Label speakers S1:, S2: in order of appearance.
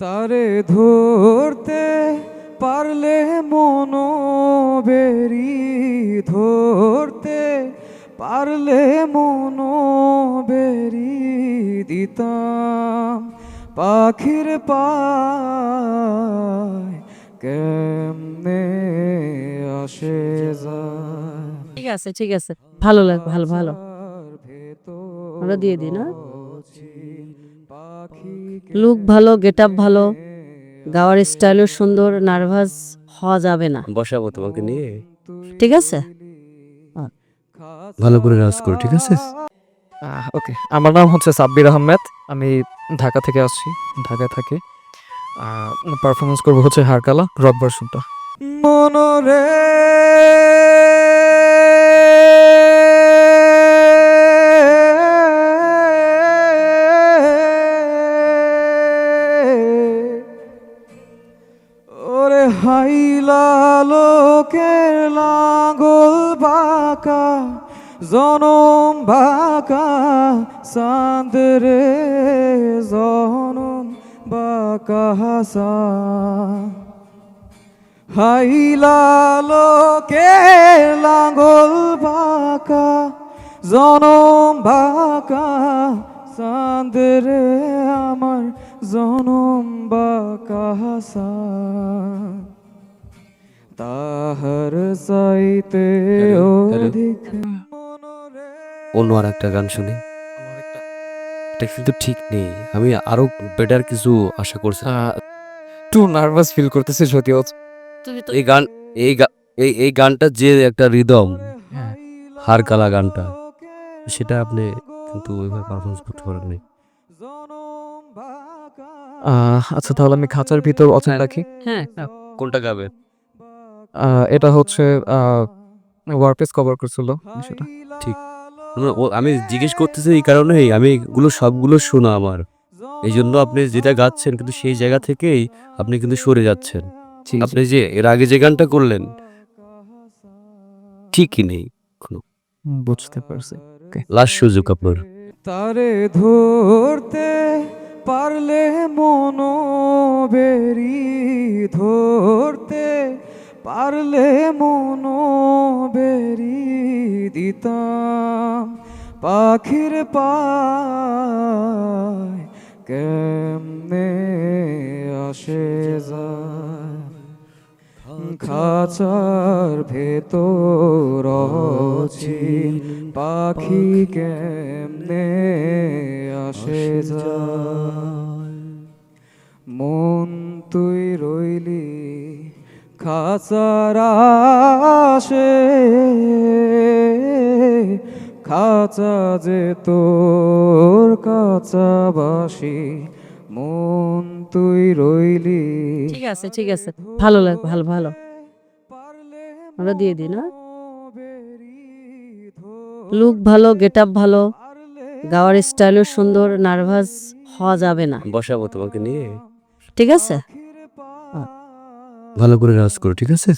S1: তারে ধরতে পারলে মনো বেরি ধরতে পারলে মনো বেরি দিতাম পাখির পায় কেমনে আসে যায়।
S2: ঠিক আছে ঠিক আছে। ভালো লাগ ভালো ভালো। আমরা দিয়ে দিই না? লুক ভালো গেট আপ ভালো গাওয়ার স্টাইলও সুন্দর নার্ভাস হওয়া যাবে না।
S3: বসাবো তোমাকে নিয়ে।
S2: ঠিক আছে?
S3: ভালো করে নাচ করো ঠিক আছে?
S1: ওকে আমার নাম হচ্ছে সাব্বির আহমেদ আমি ঢাকা থেকে আসছি ঢাকায় থাকি। পারফরমেন্স করব হচ্ছে হারকালা রক ভার্সনটা মনরে ওরে হাইলা লোকের লাঙ্গল বাঁকা, জনম বাঁকা, চাঁদ রে, জনম বাঁকা হাইলা লোকের লাঙ্গল বাঁকা, জনম বাঁকা, চাঁদ রে আমার জনম বাঁকা চাঁদ তাহার চাইতে। অধিক
S3: অন্য আর একটা গান শুনি। এটা কিন্তু ঠিক নেই। আমি আরও বেটার কিছু আশা করছি।
S1: একটু নার্ভাস ফিল করতেছি যদিও
S2: তুমি তো
S3: এই গান এই এই এই গানটা যে একটা রিদম হার কালা গানটা সেটা আপনি কিন্তু ওইভাবে পারফরমেন্স করতে পারেননি।
S1: আচ্ছা তাহলে আমি খাঁচার ভিতর অচেন রাখি?
S2: হ্যাঁ
S3: কোনটা গাবেন
S1: আহ, এটা হচ্ছে ওয়ারপেস কভার করছিল সেটা
S3: ঠিক। আমি জিজ্ঞেস করতেছি এই কারণেই আমি এগুলো সবগুলো শোনা আমার। এই জন্য আপনি যেটা গাচ্ছেন কিন্তু সেই জায়গা থেকেই আপনি কিন্তু সরে যাচ্ছেন। আপনি যে এর আগে যে গানটা করলেন ঠিকই নেই
S1: বুঝতে পারছি।
S3: লাস্ট সুযোগ আপনার।
S1: তারে ধরতে পারলে মনো বেরি ধরতে পারলে মনো বেরি দিতাম পাখির পায় কেমনে আসে যায়। খাঁচার ভেতর পাখি কেমনে আসে যায়? মন তুই রইলি খাঁচার আসে খাঁচা যে তোর কাঁচাবাসি মন তুই রইলি।
S2: ঠিক আছে ঠিক আছে। ভালো লাগ ভালো ভালো। আমরা দিয়ে দিই না? লুক ভালো গেট আপ ভালো। গাওয়ার স্টাইলও সুন্দর নার্ভাস হওয়া যাবে না।
S3: বসাবো তোমাকে নিয়ে।
S2: ঠিক আছে?
S3: ভালো করে রাজ করো ঠিক আছে?